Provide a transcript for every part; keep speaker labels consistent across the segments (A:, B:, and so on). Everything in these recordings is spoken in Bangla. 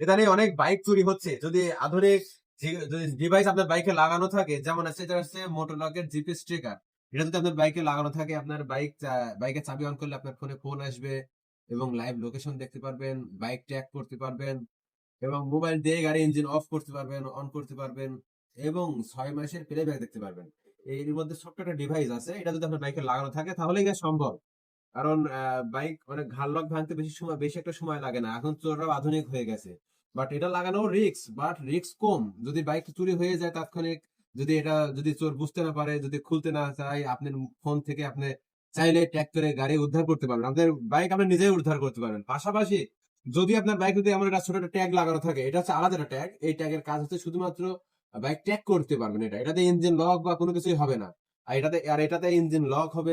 A: ইদানিং অনেক বাইক চুরি হচ্ছে। যদি আধুনিক ডিভাইস আপনার বাইকে লাগানো থাকে, যেমন আছে, এটা হচ্ছে মোটরলকের জিপিএস ট্রেকার এটা যদি আপনার বাইকে লাগানো থাকে, আপনার বাইক বাইকের চাবি অন করলে আপনার ফোনে ফোন আসবে এবং লাইভ লোকেশন দেখতে পারবেন বাইক ট্র্যাক করতে পারবেন এবং মোবাইল দিয়ে গাড়ি ইঞ্জিন অফ করতে পারবেন অন করতে পারবেন এবং ছয় মাসের প্লেব্যাক দেখতে পারবেন। এর মধ্যে ছোট্ট একটা ডিভাইস আছে, এটা যদি আপনার বাইকে লাগানো থাকে, তাহলেই এটা সম্ভব। কারণ বাইক অনেক ঘাড় লক ভাঙতে বেশি সময়, বেশি একটা সময় লাগে না। এখন চোররাও আধুনিক হয়ে গেছে। বাট এটা লাগানো রিক্স বাট রিক্স কম। যদি বাইক চুরি হয়ে যায় তাৎক্ষণিক, যদি এটা, যদি চোর বুঝতে না পারে, যদি খুলতে না চায়, আপনার ফোন থেকে আপনি চাইলে ট্যাগ করে গাড়ি উদ্ধার করতে পারবেন। আপনার বাইক আপনি নিজেই উদ্ধার করতে পারবেন। পাশাপাশি যদি আপনার বাইক যদি এমন একটা ছোট একটা ট্যাগ লাগানো থাকে, এটা হচ্ছে আলাদা একটা ট্যাগ এই ট্যাগের কাজ হচ্ছে শুধুমাত্র বাইক ট্যাগ করতে পারবেন এটা। এটাতে ইঞ্জিন লক বা কোনো কিছুই হবে না। আর এটাতে আর এটাতে ইঞ্জিন লক হবে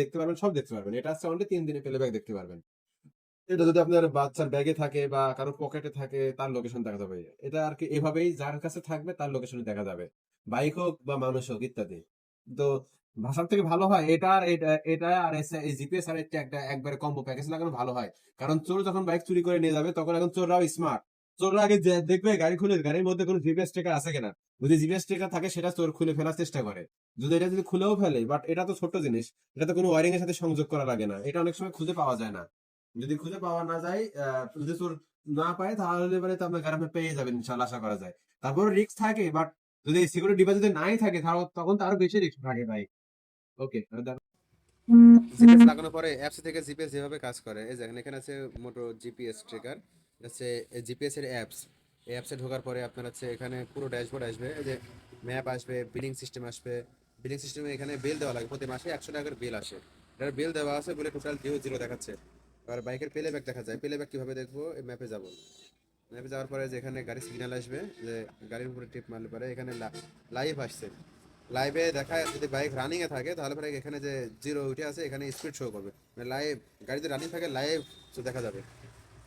A: দেখতে পারবেন, সব দেখতে পারবেন। এটা অনলি তিন দিনে দেখতে পারবেন। এটা যদি আপনার বাচ্চার ব্যাগে থাকে বা কারও পকেটে থাকে, তার লোকেশন দেখা যাবে। এটা আর কি এভাবেই যার কাছে থাকবে, তার লোকেশন দেখা যাবে। বাইক হোক বা মানুষ হোক, ইত্যাদি। তো ভাষার থেকে ভালো হয়, এটা আর এটা আর জিপিএস আর একটা একবারে কম্বো প্যাকেজ লাগানো ভালো হয়। কারণ চোর যখন বাইক চুরি করে নিয়ে যাবে, তখন এখন চোররাও স্মার্ট চোররা আগে দেখবে গাড়ি খুলে, গাড়ির মধ্যে কোনো জিপিএস ট্রেকার আছে কিনা? যদি জিপিএস ট্রেকার থাকে, সেটা চোর খুলে ফেলার চেষ্টা করে। যদি এটা যদি খুলেও ফেলে বাট এটা তো ছোট্ট জিনিস এটা তো কোনো ওয়ারিং এর সাথে সংযোগ করা লাগে না। এটা অনেক সময় খুঁজে পাওয়া যায় না। যদি খুঁজে পাওয়া না যায় যদি চোর না পায়, তাহলে পরে তো আপনার আপনি পেয়ে যাবেন ইনশাল্লাহ, আশা করা যায়। তারপরে রিস্ক থাকে বাট যদি সিকিউরিটি ডিভাইস যদি নাই থাকে, তাহলে তখন তো আরও বেশি রিস্ক থাকে ভাই। ওকে
B: জিপিএস লাগানোর পরে অ্যাপস থেকে জিপিএস যেভাবে কাজ করে, এই দেখেন এখানে আছে মোটো জিপিএস ট্রেকার হচ্ছে জিপিএস এর অ্যাপস এই অ্যাপসে ঢোকার পরে আপনার হচ্ছে এখানে পুরো ড্যাশবোর্ড আসবে, এই যে ম্যাপ আসবে বিলিং সিস্টেম আসবে। বিলিং সিস্টেমে এখানে বিল দেওয়া লাগে, প্রতি মাসে একশো টাকার বিল আসে। এটার বিল দেওয়া আছে বলে টোটাল ডিউ জিরো দেখাচ্ছে। এবার বাইকের পেলে ব্যাক দেখা যায়। পেলে ব্যাক কীভাবে দেখব? এই ম্যাপে যাব। ম্যাপে যাওয়ার পরে যেখানে গাড়ি সিগন্যাল আসবে, যে গাড়ির উপরে টিপ মারলে পরে এখানে লাইভ আসছে। লাইভে দেখা যদি বাইক রানিংয়ে থাকে, তাহলে পরে এখানে যে জিরো উঠে আছে এখানে স্পিড শো করবে। মানে লাইভ গাড়িতে রানিং থাকে লাইভ দেখা যাবে।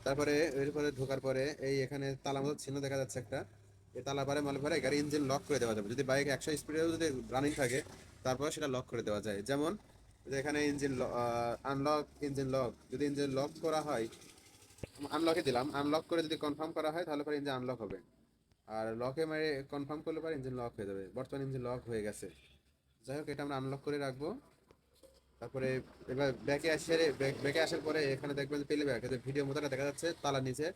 B: তারপরে এরপরে ঢোকার পরে এই এখানে তালা মতো চিহ্ন দেখা যাচ্ছে একটা। এই তালা পারে মালে পরে গাড়ি ইঞ্জিন লক করে দেওয়া যাবে। যদি বাইক একশো স্পিডেও যদি রানিং থাকে, তারপরে সেটা লক করে দেওয়া যায়। যেমন এখানে ইঞ্জিন আনলক ইঞ্জিন লক যদি ইঞ্জিন লক করা হয় আনলকে দিলাম আনলক করে যদি কনফার্ম করা হয়, তাহলে পরে ইঞ্জিন আনলক হবে। আর লকে মেরে কনফার্ম করলে পরে ইঞ্জিন লক হয়ে যাবে। বর্তমানে ইঞ্জিন লক হয়ে গেছে। যাই হোক, এটা আমরা আনলক করে রাখব। তারপরে এবার ব্যাকে আসে, ব্যাকে আসার পরে এখানে দেখবেন পেলে ব্যাক ভিডিও মতোটা দেখা যাচ্ছে তালা নিচে,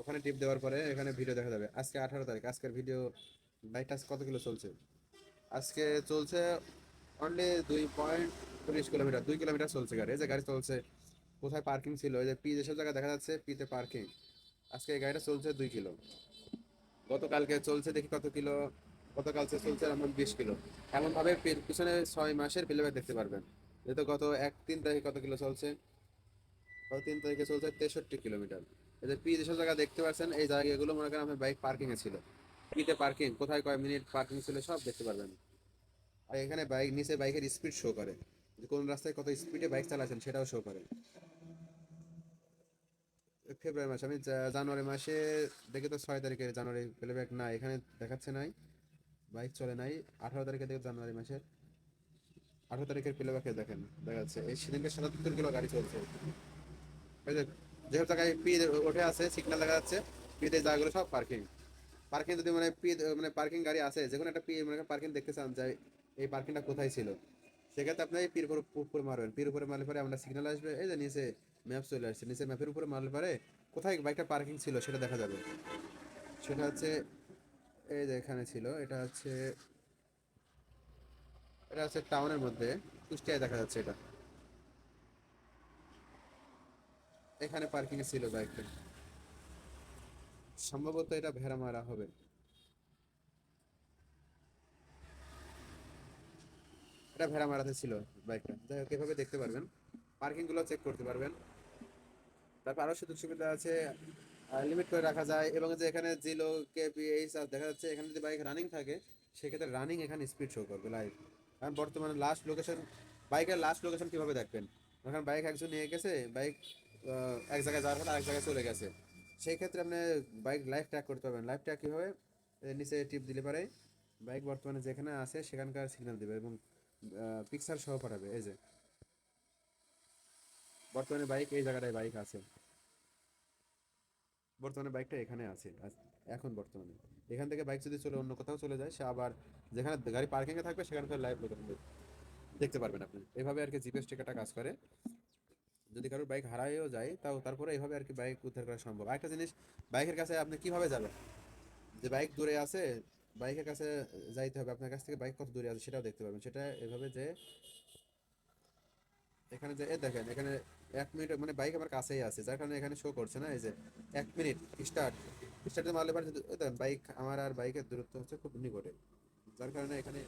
B: ওখানে টিপ দেওয়ার পরে এখানে ভিডিও দেখা যাবে। আজকে আঠারো তারিখ, আজকের ভিডিও বাইকটা আজকে কত কিলো চলছে? আজকে চলছে অনলি দুই পয়েন্ট তিরিশ কিলোমিটার, দুই কিলোমিটার চলছে গাড়ি, এই যে গাড়ি চলছে, কোথায় পার্কিং ছিল? এই যে পি যেসব জায়গায় দেখা যাচ্ছে পিতে পার্কিং আজকে এই গাড়িটা চলছে দুই কিলো। গতকালকে চলছে দেখি কত কিলো গতকাল চলছে এমন বিশ কিলো। এমনভাবে পিছনে ছয় মাসের প্লেব্যাক দেখতে পারবেন। যেহেতু গত এক, তিন তারিখে কত কিলো চলছে? গত তিন তারিখে চলছে তেষট্টি কিলোমিটার। এই যে পি যেসব জায়গা দেখতে পাচ্ছেন, এই জায়গাগুলো মনে করেন আমার বাইক পার্কিংয়ে ছিল। পিতে পার্কিং কোথায় কয় মিনিট পার্কিং ছিল সব দেখতে পারবেন। আর এখানে বাইক নিচে বাইকের স্পিড শো করে। যে কোন রাস্তায় কত স্পিডে বাইক চালাচ্ছেন সেটাও শো করে। ফেব্রুয়ারি মাসে, আমি জানুয়ারি মাসে দেখে তো ছয় তারিখে জানুয়ারি প্লেব্যাক না এখানে দেখাচ্ছে নাই। বাইক চলে নাই, আঠারো তারিখে দেখে জানুয়ারি মাসে আঠারো তারিখের প্লেব্যাকে দেখেন, দেখা যাচ্ছে। এই সেদিনকে সাতাত্তর কিলো গাড়ি চলছে। এই যে, যেসব জায়গায় পি ওঠে আছে সিগন্যাল দেখা যাচ্ছে পিতে জায়গাগুলো সব পার্কিং পার্কিং যদি মানে পি মানে পার্কিং গাড়ি আছে যে কোনো একটা পি মানে পার্কিং দেখতে চান যে এই পার্কিংটা কোথায় ছিল, সেক্ষেত্রে আপনি পির উপর উপরে মারবেন। পির উপরে মারলে পরে আমরা সিগন্যাল আসবে, এই যে নিচে ম্যাপ চলে আসছে। নিচে ম্যাপের উপরে মারলে পরে কোথায় বাইকটা পার্কিং ছিল সেটা দেখা যাবে। সেটা হচ্ছে, এই যে এখানে ছিল, এটা হচ্ছে এটা হচ্ছে টাউনের মধ্যে, কুষ্টিয়ায় দেখা যাচ্ছে এটা। এখানে পার্কিং ছিল বাইকটা সম্ভবত এটা ভেড়া মারা হবে। এটা ভেড়া মারাতে ছিল বাইকটা যাই হোক, এভাবে দেখতে পারবেন। পার্কিংগুলো চেক করতে পারবেন। তারপর আরও সুযোগ সুবিধা আছে। লিমিট করে রাখা যায় এবং যে এখানে জিলো কেপি এই সব দেখা যাচ্ছে। এখানে যদি বাইক রানিং থাকে, সেক্ষেত্রে রানিং এখানে স্পিড শো করবে লাইভ কারণ বর্তমানে লাস্ট লোকেশন বাইকের লাস্ট লোকেশন কীভাবে দেখবেন? এখন বাইক একজন নিয়ে গেছে বাইক এক জায়গায় যাওয়ার পর আরেক জায়গায় চলে গেছে। সেই ক্ষেত্রে আপনি বাইক লাইভ ট্র্যাক করতে পারবেন। লাইভ ট্র্যাক কীভাবে? নিচে টিপ দিলে পারে বাইক বর্তমানে যেখানে আছে সেখানকার সিগন্যাল দেবে এবং পিকচার সহ পাঠাবে। এই যে। বর্তমানে বাইক এই জায়গাটায় বাইক আছে। বর্তমানে বাইকটা এখানে আছে এখন বর্তমানে। এখান থেকে বাইক যদি চলে অন্য কোথাও চলে যায়, সে আবার যেখানে গাড়ি পার্কিং এ থাকবে, সেখানে লাইভ লোকেশন দেখতে পারবেন আপনি। এভাবে আর কি জিপিএস ট্রেকারটা কাজ করে। যদি কারোর বাইক হারাইও যায়, তাও তারপরে এইভাবে আর কি বাইক উদ্ধার করা সম্ভব। আরেকটা জিনিস বাইকের কাছে আপনি কীভাবে যাবেন? যে বাইক দূরে আছে বাইকের কাছে যাইতে হবে। আপনার কাছ থেকে বাইক কত দূরে আছে সেটাও দেখতে পারবেন। সেটা এভাবে যে এখানে যে, এ দেখেন, এখানে এক মিনিট মানে বাইক আমার কাছেই আছে। যার কারণে এখানে শো করছে না, এই যে এক মিনিট স্টার্ট স্টার্টে মারলে পারে ওই দেখেন বাইক আমার আর বাইকের দূরত্ব হচ্ছে খুব নিকটে। যার কারণে এখানে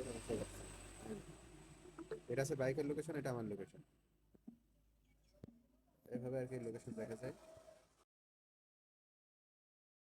B: এটা আছে বাইকের লোকেশন এটা আমার লোকেশন এভাবে আর কি লোকেশন দেখা যায়।